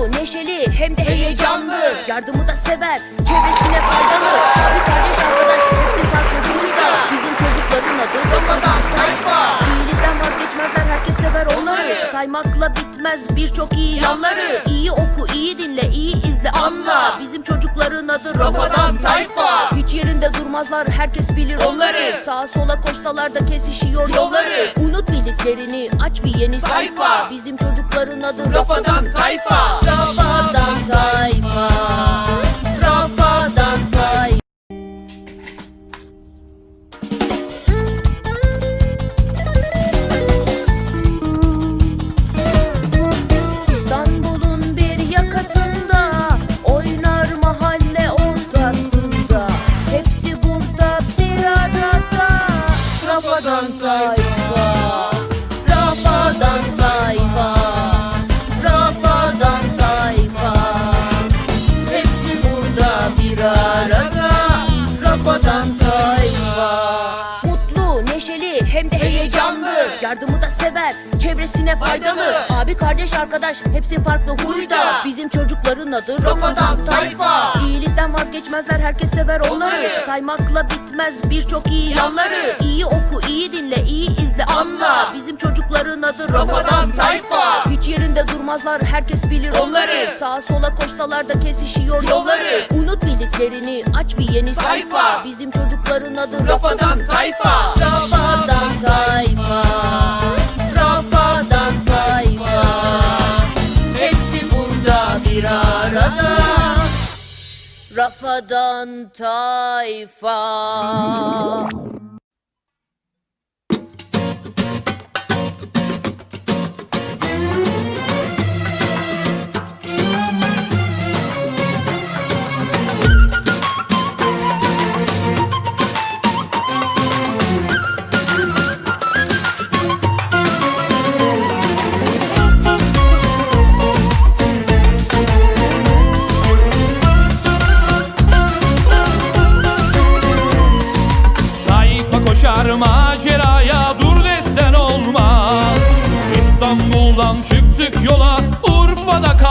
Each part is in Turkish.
Mutlu, neşeli hem de heyecanlı. Yardımı da sever, çevresine faydalı. Abi kardeş arkadaş, hepsi farklı huyda Bizim çocukların adı Rafadan Tayfa. İyilikten vazgeçmezler, herkes sever onları. Saymakla bitmez birçok iyi yanları. İyi oku, iyi dinle, iyi izle, anla. Bizim çocukların adı Rafadan Tayfa. Hiç yerinde durmazlar, herkes bilir onları. Sağa sola koşsalar da kesişiyor yolları. Unut bildiklerini, aç bir yeni sayfa. Bizim çocukların adı Rafadan Tayfa. Rafadan Tayfa burada bir arada Rafadan Tayfa. Mutlu, neşeli hem de heyecanlı. Yardımı da sever, çevresine faydalı. Abi kardeş arkadaş hepsi farklı huyda. Bizim çocukların adı Rafadan Tayfa. İyilikten vazgeçmezler herkes sever onları. Saymakla bitmez birçok iyi yanları. İyi oku, iyi dinle, iyi izle, anla. Bizim çocukların adı Hiç yerinde durmazlar herkes bilir onları. Sağa sola koşsalar da kesişiyor yolları. Unut bildiklerini aç bir yeni sayfa. Bizim çocukların adı Rafadan Tayfa. Rafadan Tayfa. Rafadan Tayfa. Hepsi burada bir arada. Rafadan Tayfa İstanbul'dan çıktık yola Urfa'da kalmaz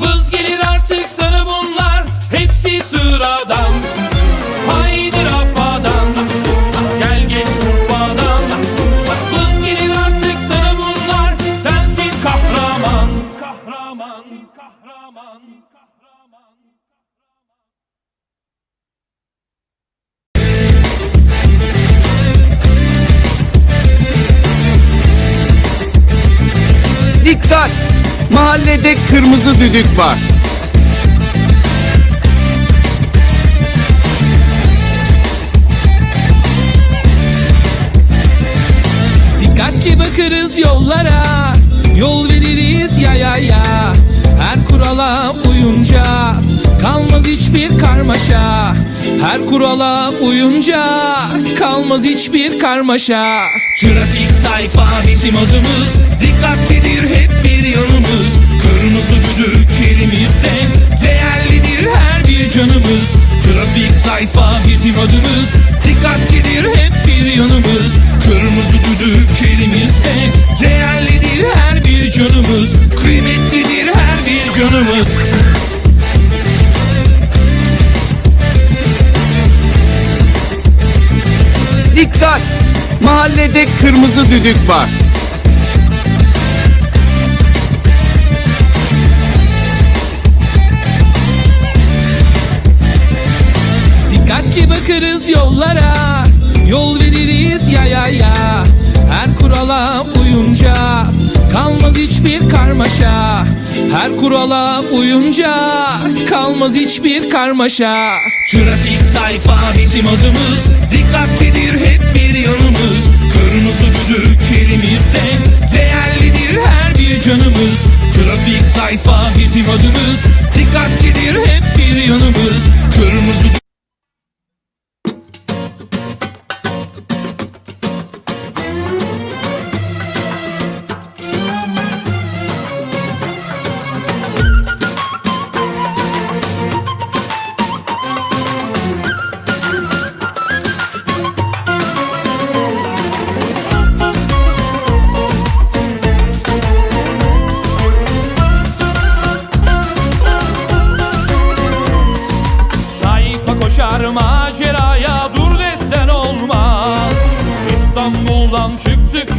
Buzz Mahallede kırmızı düdük var. Dikkatli bakarız yollara Yol veririz ya ya ya Her kurala uyunca Kalmaz hiçbir karmaşa. Her kurala uyunca Kalmaz hiçbir karmaşa. Trafik sayfa bizim adımız. Dikkatlidir hep bir yanımız. Kırmızı düdük elimizde Değerlidir her bir canımız. Trafik sayfa bizim adımız. Dikkatlidir hep bir yanımız. Kırmızı düdük elimizde Değerlidir her bir canımız. Kıymetlidir her bir canımız Dikkat! Mahallede kırmızı düdük var. Dikkatli bakarız yollara Yol veririz ya ya ya Her kurala uyunca Kalmaz hiçbir karmaşa Her kurala uyunca Kalmaz hiçbir karmaşa Trafik sayfa bizim adımız. Dikkatlidir hep bir yanımız. Kırmızı düdük elimizde Değerlidir her bir canımız. Trafik sayfa bizim adımız. Dikkatlidir hep bir yanımız. Kırmızı İstanbul'dan çıktık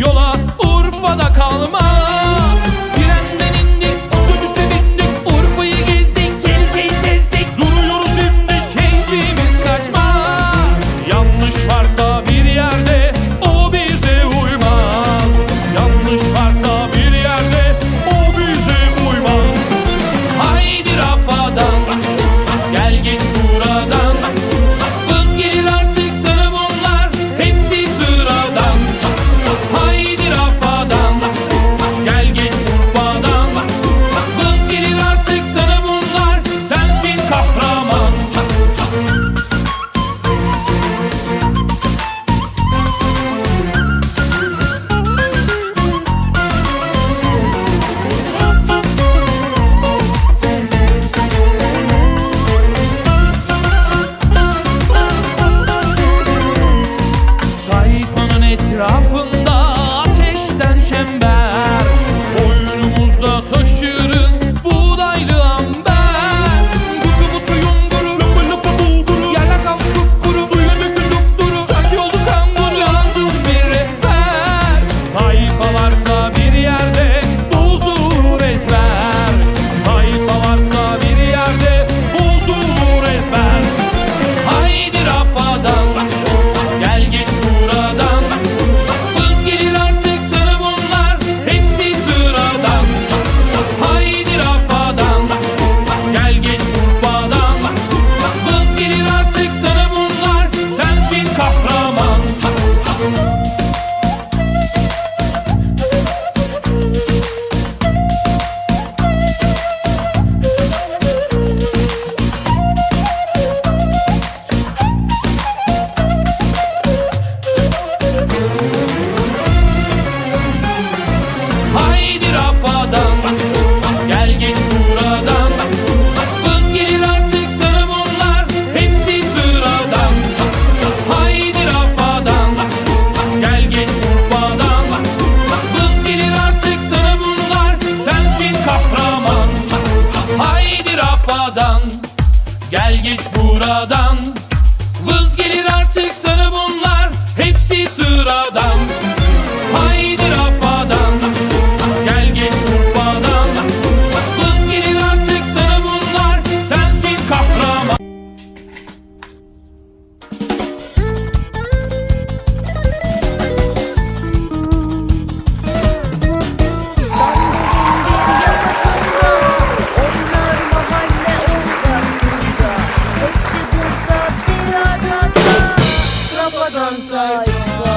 Rafadan tayfa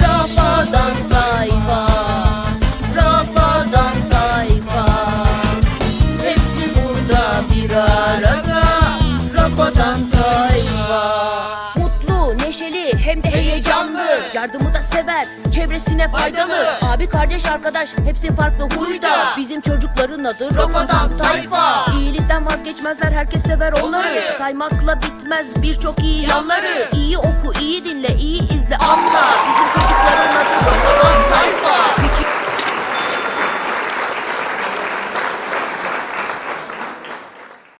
Rafadan tayfa Rafadan tayfa. Hepsi burada bir arada Rafadan tayfa. Mutlu, neşeli hem de heyecanlı. Yardımı da sever, çevresine faydalı Abi kardeş arkadaş hepsi farklı huyda. Bizim çocukların adı Rafadan Tayfa. İyilikten vazgeçmezler herkes sever onları, onları. Saymakla bitmez birçok iyi yanları. İyi oku iyi dinle iyi izle. Anla. Bizim çocukların adı Rafadan Tayfa.